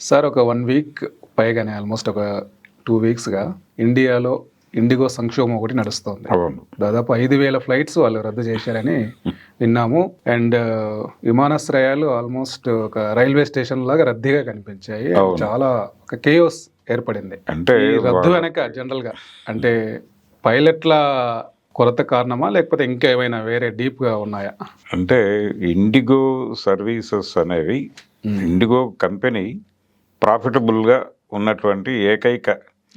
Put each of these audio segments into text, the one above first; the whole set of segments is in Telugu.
సార్ ఒక వన్ వీక్ పైగానే ఆల్మోస్ట్ ఒక టూ వీక్స్గా ఇండియాలో ఇండిగో సంక్షోభం ఒకటి నడుస్తోంది. దాదాపు ఐదు వేల ఫ్లైట్స్ వాళ్ళు రద్దు చేశారని విన్నాము. అండ్ విమానాశ్రయాలు ఆల్మోస్ట్ ఒక రైల్వే స్టేషన్ లాగా రద్దీగా కనిపించాయి. చాలా ఒక కేయోస్ ఏర్పడింది. అంటే రద్దు వెనక జనరల్గా అంటే పైలట్ల కొరత కారణమా లేకపోతే ఇంకా ఏమైనా వేరే డీప్గా ఉన్నాయా? అంటే ఇండిగో సర్వీసెస్ అనేవి ఇండిగో కంపెనీ ప్రాఫిటబుల్గా ఉన్నటువంటి ఏకైక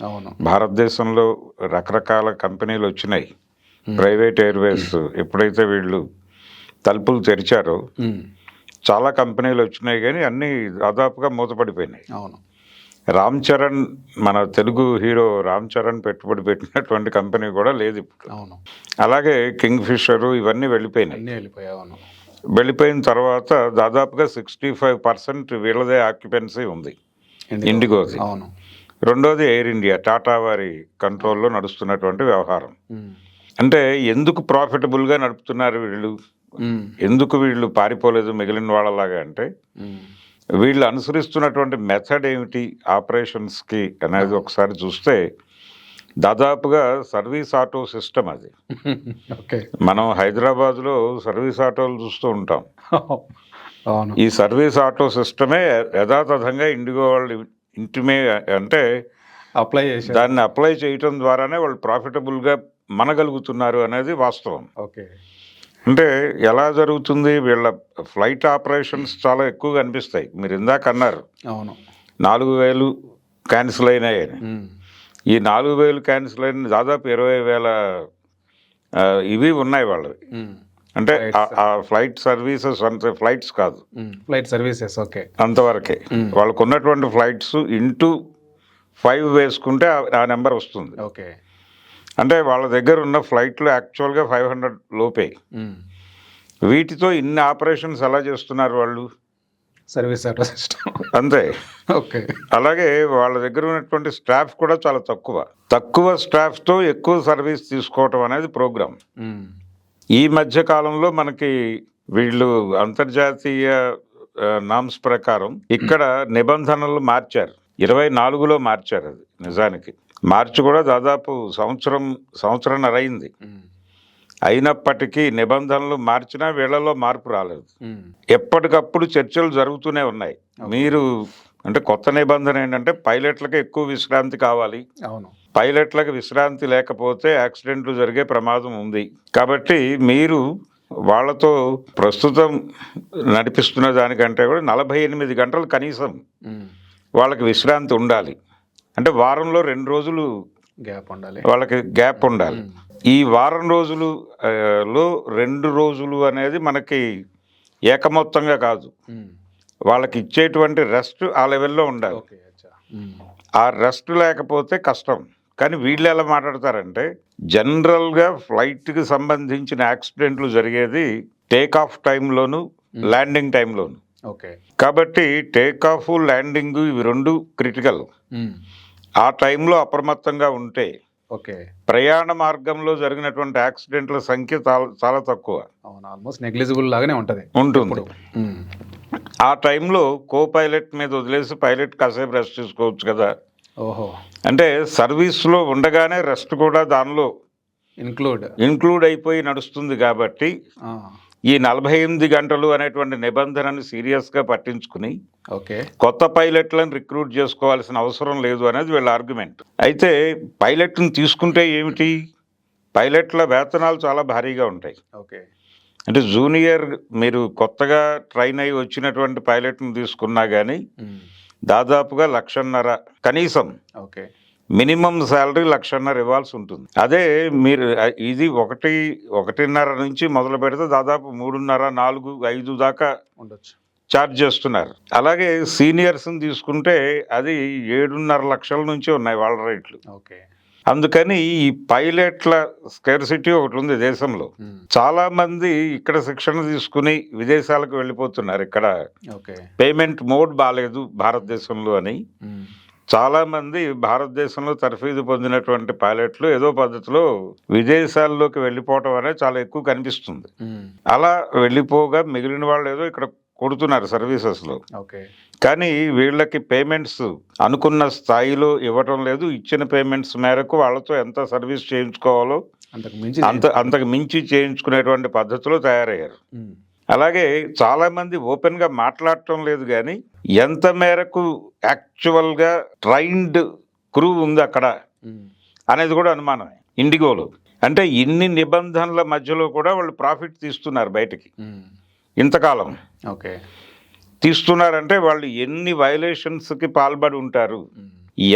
అవును. భారతదేశంలో రకరకాల కంపెనీలు వచ్చినాయి. ప్రైవేట్ ఎయిర్వేస్ ఎప్పుడైతే వీళ్ళు తలుపులు తెరిచారో చాలా కంపెనీలు వచ్చినాయి కానీ అన్నీ దాదాపుగా మూతపడిపోయినాయి. అవును. రామ్ చరణ్ మన తెలుగు హీరో రామ్ చరణ్ పెట్టుబడి పెట్టినటువంటి కంపెనీ కూడా లేదు ఇప్పుడు. అవును. అలాగే కింగ్ ఫిషర్ ఇవన్నీ వెళ్ళిపోయినాయి. అవును. వెళ్ళిపోయిన తర్వాత దాదాపుగా సిక్స్టీ ఫైవ్ పర్సెంట్ వీళ్ళదే ఆక్యుపెన్సీ ఉంది. ఇండిగోది అవును. రెండోది ఎయిర్ ఇండియా టాటా వారి కంట్రోల్లో నడుస్తున్నటువంటి వ్యవహారం. అంటే ఎందుకు ప్రాఫిటబుల్గా నడుపుతున్నారు వీళ్ళు? ఎందుకు వీళ్ళు పారిపోలేదు మిగిలిన వాళ్ళలాగా అంటే వీళ్ళు అనుసరిస్తున్నటువంటి మెథడ్ ఏమిటి ఆపరేషన్స్కి అనేది ఒకసారి చూస్తే దాదాపుగా సర్వీస్ ఆటో సిస్టమ్ అది. మనం హైదరాబాద్లో సర్వీస్ ఆటోలు చూస్తూ ఉంటాం. ఈ సర్వీస్ ఆటో సిస్టమే యథాతథంగా ఇండిగో వాళ్ళు ఇంటిమే అంటే అప్లై చేశారు. దాన్ని అప్లై చేయటం ద్వారానే వాళ్ళు ప్రాఫిటబుల్గా మనగలుగుతున్నారు అనేది వాస్తవం. ఓకే. అంటే ఎలా జరుగుతుంది? వీళ్ళ ఫ్లైట్ ఆపరేషన్స్ చాలా ఎక్కువగా అనిపిస్తాయి. మీరు ఇందాక అన్నారు. అవును. నాలుగు వేలు క్యాన్సిల్ అయినాయని ఈ నాలుగు వేలు క్యాన్సిల్ అయిన దాదాపు ఇరవై వేల ఇవి ఉన్నాయి వాళ్ళవి. అంటే ఆ- ఫ్లైట్ సర్వీసెస్ అంతే ఫ్లైట్స్ కాదు. ఫ్లైట్ సర్వీసెస్ ఓకే అంతవరకే. వాళ్ళకు ఉన్నటువంటి ఫ్లైట్స్ ఇంటూ ఫైవ్ వేసుకుంటే ఆ- నెంబర్ వస్తుంది. ఓకే అంటే వాళ్ళ దగ్గర ఉన్న ఫ్లైట్లు యాక్చువల్గా ఫైవ్ హండ్రెడ్ లోపే. ఉమ్, వీటితో ఇన్ని ఆపరేషన్స్ ఎలా చేస్తున్నారు వాళ్ళు? సర్వీస్ ఆటో సిస్టమ్ అంతే. ఓకే అలాగే వాళ్ళ దగ్గర ఉన్నటువంటి స్టాఫ్ కూడా చాలా తక్కువ. తక్కువ స్టాఫ్తో ఎక్కువ సర్వీస్ తీసుకోవటం అనేది ప్రోగ్రామ్ ఈ మధ్య కాలంలో మనకి వీళ్ళు అంతర్జాతీయ నామ్స్ ప్రకారం ఇక్కడ నిబంధనలు మార్చారు. ఇరవై నాలుగులో మార్చారు అది నిజానికి. మార్చి కూడా దాదాపు సంవత్సరం సంవత్సరంన్నర అయింది. అయినప్పటికీ నిబంధనలు మార్చినా వీళ్ళలో మార్పు రాలేదు. ఎప్పటికప్పుడు చర్చలు జరుగుతూనే ఉన్నాయి. మీరు అంటే కొత్త నిబంధన ఏంటంటే పైలట్లకి ఎక్కువ విశ్రాంతి కావాలి. అవును. పైలట్లకు విశ్రాంతి లేకపోతే యాక్సిడెంట్లు జరిగే ప్రమాదం ఉంది. కాబట్టి మీరు వాళ్ళతో ప్రస్తుతం నడిపిస్తున్న దానికంటే కూడా నలభై ఎనిమిది గంటలు కనీసం వాళ్ళకి విశ్రాంతి ఉండాలి. అంటే వారంలో రెండు రోజులు గ్యాప్ ఉండాలి. వాళ్ళకి గ్యాప్ ఉండాలి. ఈ వారం రోజులు లో రెండు రోజులు అనేది మనకి ఏకమొత్తంగా కాదు. వాళ్ళకి ఇచ్చేటువంటి రెస్ట్ ఆ లెవెల్లో ఉండాలి. ఆ రెస్ట్ లేకపోతే కష్టం. కానీ వీళ్ళు ఎలా మాట్లాడతారంటే జనరల్గా ఫ్లైట్కి సంబంధించిన యాక్సిడెంట్లు జరిగేది టేక్ ఆఫ్ టైంలోను ల్యాండింగ్ టైంలోను ఓకే. కాబట్టి టేక్ ఆఫ్ ల్యాండింగ్ ఇవి రెండు క్రిటికల్. ఆ టైంలో అప్రమత్తంగా ఉంటే ఓకే. ప్రయాణ మార్గంలో జరిగినటువంటి యాక్సిడెంట్ల సంఖ్య చాలా చాలా తక్కువ. ఆల్మోస్ట్ నెగ్లిజిబుల్ లాగానే ఉంటది. ఉంటుంది. ఆ టైంలో కో పైలట్ మీద వదిలేసి పైలట్ కాసేపు రెస్ట్ తీసుకోవచ్చు కదా. ఓహో. అంటే సర్వీస్లో ఉండగానే రెస్ట్ కూడా దానిలో ఇన్క్లూడ్ ఇంక్లూడ్ అయిపోయి నడుస్తుంది కాబట్టి ఈ నలభై ఎనిమిది గంటలు అనేటువంటి నిబంధనను సీరియస్గా పట్టించుకుని ఓకే. కొత్త పైలట్లను రిక్రూట్ చేసుకోవాల్సిన అవసరం లేదు అనేది వీళ్ళ ఆర్గ్యుమెంట్. అయితే పైలట్ని తీసుకుంటే ఏమిటి? పైలట్ల వేతనాలు చాలా భారీగా ఉంటాయి. ఓకే. అంటే జూనియర్ మీరు కొత్తగా ట్రైన్ అయి వచ్చినటువంటి పైలట్ని తీసుకున్నా కానీ దాదాపుగా లక్షన్నర కనీసం ఓకే. మినిమం శాలరీ లక్షన్నర ఇవ్వాల్సి ఉంటుంది. అదే మీరు ఇది ఒకటి ఒకటిన్నర నుంచి మొదలు పెడితే దాదాపు మూడున్నర నాలుగు ఐదు దాకా ఉండొచ్చు. ఛార్జ్ చేస్తున్నారు. అలాగే సీనియర్స్ని తీసుకుంటే అది ఏడున్నర లక్షల నుంచి ఉన్నాయి వాళ్ళ రేట్లు. ఓకే. అందుకని ఈ పైలట్ల స్కెర్సిటీ ఒకటి ఉంది దేశంలో. చాలా మంది ఇక్కడ శిక్షణ తీసుకుని విదేశాలకు వెళ్ళిపోతున్నారు. ఇక్కడ పేమెంట్ మోడ్ బాగాలేదు భారతదేశంలో అని. చాలా మంది భారతదేశంలో తర్ఫీదు పొందినటువంటి పైలట్లు ఏదో పద్ధతిలో విదేశాల్లోకి వెళ్ళిపోవటం అనేది చాలా ఎక్కువ కనిపిస్తుంది. అలా వెళ్ళిపోగా మిగిలిన వాళ్ళు ఏదో ఇక్కడ కొడుతున్నారు సర్వీసెస్లో ఓకే. కానీ వీళ్ళకి పేమెంట్స్ అనుకున్న స్థాయిలో ఇవ్వటం లేదు. ఇచ్చిన పేమెంట్స్ మేరకు వాళ్ళతో ఎంత సర్వీస్ చేయించుకోవాలో అంతకు మించి అంత అంతకు మించి చేయించుకునేటువంటి పద్ధతిలో తయారయ్యారు. అలాగే చాలా మంది ఓపెన్గా మాట్లాడటం లేదు కానీ ఎంత మేరకు యాక్చువల్గా ట్రైన్డ్ క్రూ ఉంది అక్కడ అనేది కూడా అనుమానమే. ఇండిగోలో అంటే ఇన్ని నిబంధనల మధ్యలో కూడా వాళ్ళు ప్రాఫిట్ తీస్తున్నారు బయటికి. ఇంతకాలం. ఓకే. తీస్తున్నారంటే వాళ్ళు ఎన్ని violations కి పాల్పడి ఉంటారు.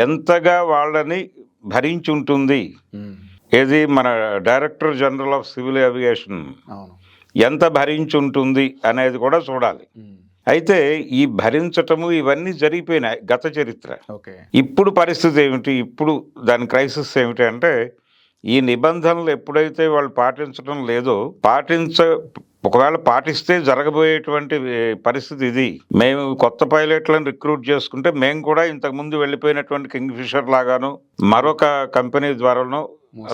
ఎంతగా వాళ్ళని భరించి ఉంటుంది ఉమ్, ఏది మన director general of civil aviation ఎంత భరించి ఉంటుంది అనేది కూడా చూడాలి. అయితే ఈ భరించటము ఇవన్నీ జరిగిపోయినాయి గత చరిత్ర. ఓకే. ఇప్పుడు పరిస్థితి ఏమిటి? ఇప్పుడు దాని క్రైసిస్ ఏమిటి అంటే ఈ నిబంధనలు ఎప్పుడైతే వాళ్ళు పాటించడం లేదో పాటించ ఒకవేళ పాటిస్తే జరగబోయేటువంటి పరిస్థితి ఇది. మేము కొత్త పైలట్లను రిక్రూట్ చేసుకుంటే మేము కూడా ఇంతకు ముందు వెళ్ళిపోయినటువంటి కింగ్ ఫిషర్ లాగాను మరొక కంపెనీ ద్వారానో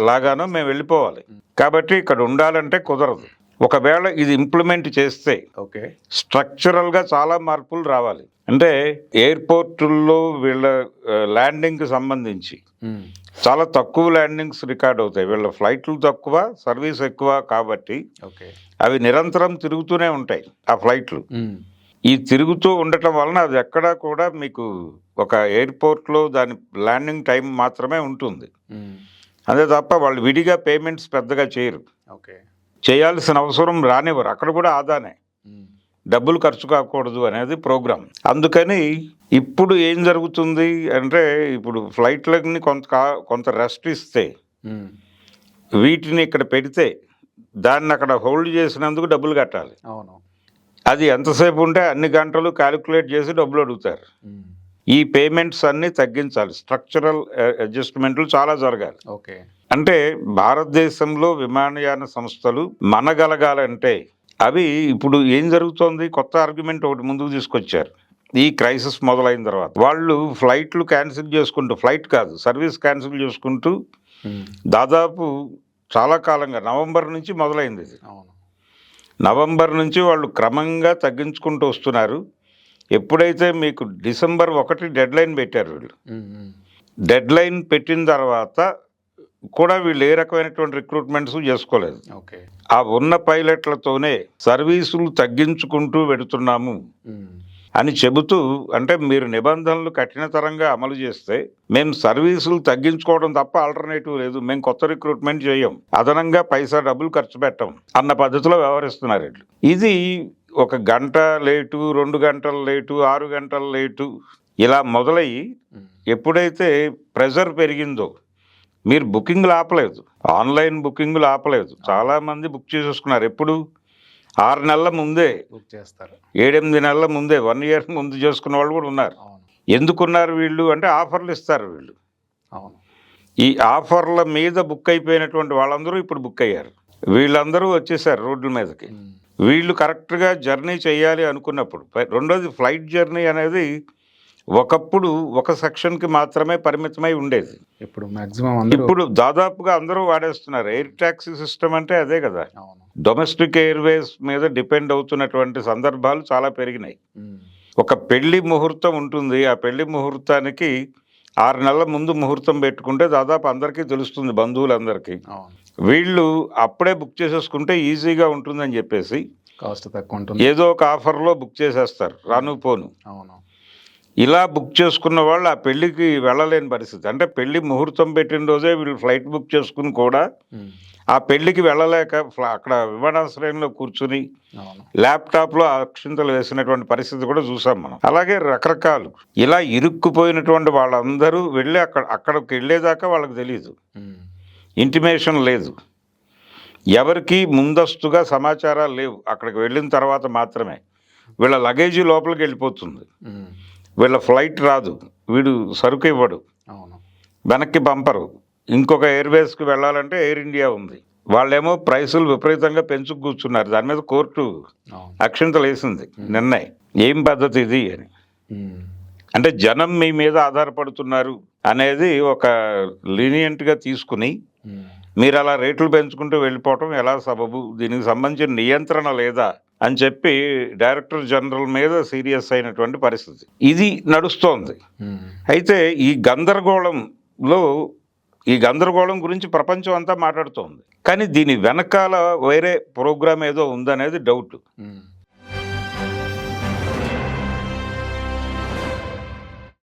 లాగానో మేము వెళ్ళిపోవాలి. కాబట్టి ఇక్కడ ఉండాలంటే కుదరదు. ఒకవేళ ఇది ఇంప్లిమెంట్ చేస్తే ఓకే. స్ట్రక్చరల్గా చాలా మార్పులు రావాలి. అంటే ఎయిర్పోర్టుల్లో వీళ్ళ ల్యాండింగ్కి సంబంధించి ఉమ్, చాలా తక్కువ ల్యాండింగ్స్ రికార్డ్ అవుతాయి. వీళ్ళ ఫ్లైట్లు తక్కువ సర్వీస్ ఎక్కువ కాబట్టి ఓకే. అవి నిరంతరం తిరుగుతూనే ఉంటాయి ఆ ఫ్లైట్లు ఉమ్, ఈ తిరుగుతూ ఉండటం వలన అది ఎక్కడా కూడా మీకు ఒక ఎయిర్పోర్ట్లో దాని ల్యాండింగ్ టైం మాత్రమే ఉంటుంది. ఉమ్, అదే తప్ప వాళ్ళు విడిగా పేమెంట్స్ పెద్దగా చేయరు. ఓకే. చేయాల్సిన అవసరం రానివ్వరు. అక్కడ కూడా ఆదానే. డబ్బులు ఖర్చు కాకూడదు అనేది ప్రోగ్రామ్. అందుకని ఇప్పుడు ఏం జరుగుతుంది అంటే ఇప్పుడు ఫ్లైట్లని కొంత కొంత రెస్ట్ ఇస్తే వీటిని ఇక్కడ పెడితే దాన్ని అక్కడ హోల్డ్ చేసినందుకు డబ్బులు కట్టాలి. అవును. అది ఎంతసేపు ఉంటే అన్ని గంటలు క్యాలిక్యులేట్ చేసి డబ్బులు అడుగుతారు. ఈ పేమెంట్స్ అన్ని తగ్గించాలి. స్ట్రక్చరల్ అడ్జస్ట్మెంట్లు చాలా జరగాలి. ఓకే. అంటే భారతదేశంలో విమానయాన సంస్థలు మనగలగాలంటే అవి ఇప్పుడు ఏం జరుగుతోంది? కొత్త ఆర్గ్యుమెంట్ ఒకటి ముందుకు తీసుకొచ్చారు. ఈ క్రైసిస్ మొదలైన తర్వాత. వాళ్ళు ఫ్లైట్లు క్యాన్సిల్ చేసుకుంటూ ఫ్లైట్ కాదు సర్వీస్ క్యాన్సిల్ చేసుకుంటూ దాదాపు చాలా కాలంగా నవంబర్ నుంచి మొదలైంది ఇది. నవంబర్ నుంచి వాళ్ళు క్రమంగా తగ్గించుకుంటూ వస్తున్నారు. ఎప్పుడైతే మీకు డిసెంబర్ ఒకటి డెడ్ లైన్ పెట్టారు వీళ్ళు డెడ్ లైన్ పెట్టిన తర్వాత కూడా వీళ్ళు ఏ రకమైనటువంటి రిక్రూట్మెంట్స్ చేసుకోలేదు. ఓకే. ఆ ఉన్న పైలట్లతోనే సర్వీసులు తగ్గించుకుంటూ వెడుతున్నాము ఉమ్, అని చెబుతూ అంటే మీరు నిబంధనలు కఠినతరంగా అమలు చేస్తే మేము సర్వీసులు తగ్గించుకోవడం తప్ప ఆల్టర్నేటివ్ లేదు. మేము కొత్త రిక్రూట్మెంట్ చేయం. అదనంగా పైసా డబ్బులు ఖర్చు పెట్టం అన్న పద్ధతిలో వ్యవహరిస్తున్నారు వీళ్ళు. ఇది ఒక గంట లేటు రెండు గంటల లేటు ఆరు గంటల లేటు ఇలా మొదలయ్యి ఎప్పుడైతే ప్రెజర్ పెరిగిందో మీరు బుకింగ్లు ఆపలేదు ఆన్లైన్ బుకింగ్లు ఆపలేదు చాలా మంది బుక్ చేసేసుకున్నారు. ఎప్పుడు? ఆరు నెలల ముందే. బుక్ చేస్తారు. ఏడెనిమిది నెలల ముందే వన్ ఇయర్ ముందు చేసుకున్న వాళ్ళు కూడా ఉన్నారు. ఎందుకున్నారు వీళ్ళు? అంటే ఆఫర్లు ఇస్తారు వీళ్ళు. అవును. ఈ ఆఫర్ల మీద బుక్ అయిపోయినటువంటి వాళ్ళందరూ ఇప్పుడు బుక్ అయ్యారు. వీళ్ళందరూ వచ్చేసారు రోడ్ల మీదకి. వీళ్ళు కరెక్ట్గా జర్నీ చేయాలి అనుకున్నప్పుడు రెండోది ఫ్లైట్ జర్నీ అనేది ఒకప్పుడు ఒక సెక్షన్కి మాత్రమే పరిమితమై ఉండేది. ఇప్పుడు మాక్సిమం ఇప్పుడు దాదాపుగా అందరూ వాడేస్తున్నారు. ఎయిర్ ట్యాక్సీ సిస్టమ్ అంటే అదే కదా. డొమెస్టిక్ ఎయిర్వేస్ మీద డిపెండ్ అవుతున్నటువంటి సందర్భాలు చాలా పెరిగినాయి. ఒక పెళ్ళి ముహూర్తం ఉంటుంది. ఆ పెళ్ళి ముహూర్తానికి ఆరు నెలల ముందు ముహూర్తం పెట్టుకుంటే దాదాపు అందరికీ తెలుస్తుంది బంధువులందరికీ. వీళ్ళు అప్పుడే బుక్ చేసేసుకుంటే ఈజీగా ఉంటుందని చెప్పేసి కాస్ట్ తక్కువ ఉంటుంది. ఏదో ఒక ఆఫర్లో బుక్ చేసేస్తారు రాను పోను. అవును. ఇలా బుక్ చేసుకున్న వాళ్ళు ఆ పెళ్ళికి వెళ్ళలేని పరిస్థితి. అంటే పెళ్ళి ముహూర్తం పెట్టిన రోజే వీళ్ళు ఫ్లైట్ బుక్ చేసుకుని కూడా ఆ పెళ్ళికి వెళ్ళలేక ఫ్ల- అక్కడ విమానాశ్రయంలో కూర్చుని ల్యాప్టాప్లో అక్షింతలు వేసినటువంటి పరిస్థితి కూడా చూసాం మనం. అలాగే రకరకాలు. ఇలా ఇరుక్కుపోయినటువంటి వాళ్ళందరూ వెళ్ళి అక్కడ అక్కడికి వెళ్ళేదాకా వాళ్ళకి తెలియదు ఇంటిమేషన్ లేదు. ఎవరికి ముందస్తుగా సమాచారాలు లేవు. అక్కడికి వెళ్ళిన తర్వాత మాత్రమే. వీళ్ళ లగేజీ లోపలికి వెళ్ళిపోతుంది. వీళ్ళ ఫ్లైట్ రాదు. వీడు సరుకు ఇవ్వడు. అవును. వెనక్కి పంపరు ఇంకొక ఎయిర్వేస్కి వెళ్ళాలంటే ఎయిర్ ఇండియా ఉంది. వాళ్ళేమో ప్రైసులు విపరీతంగా పెంచుకు కూర్చున్నారు. దాని మీద కోర్టు అక్షింతలు వేసింది నిర్ణయం ఏం పద్ధతి ఇది అని. అంటే జనం మీ మీద ఆధారపడుతున్నారు అనేది ఒక లీనియంట్గా తీసుకుని మీరు అలా రేట్లు పెంచుకుంటూ వెళ్ళిపోవటం ఎలా సబబు? దీనికి సంబంధించిన నియంత్రణ లేదా? అని చెప్పి డైరెక్టర్ జనరల్ మీద సీరియస్ అయినటువంటి పరిస్థితి. ఇది నడుస్తోంది. అయితే ఈ గందరగోళంలో ఈ గందరగోళం గురించి ప్రపంచం అంతా మాట్లాడుతోంది. కానీ దీని వెనకాల వేరే ప్రోగ్రామ్ ఏదో ఉందనేది డౌట్.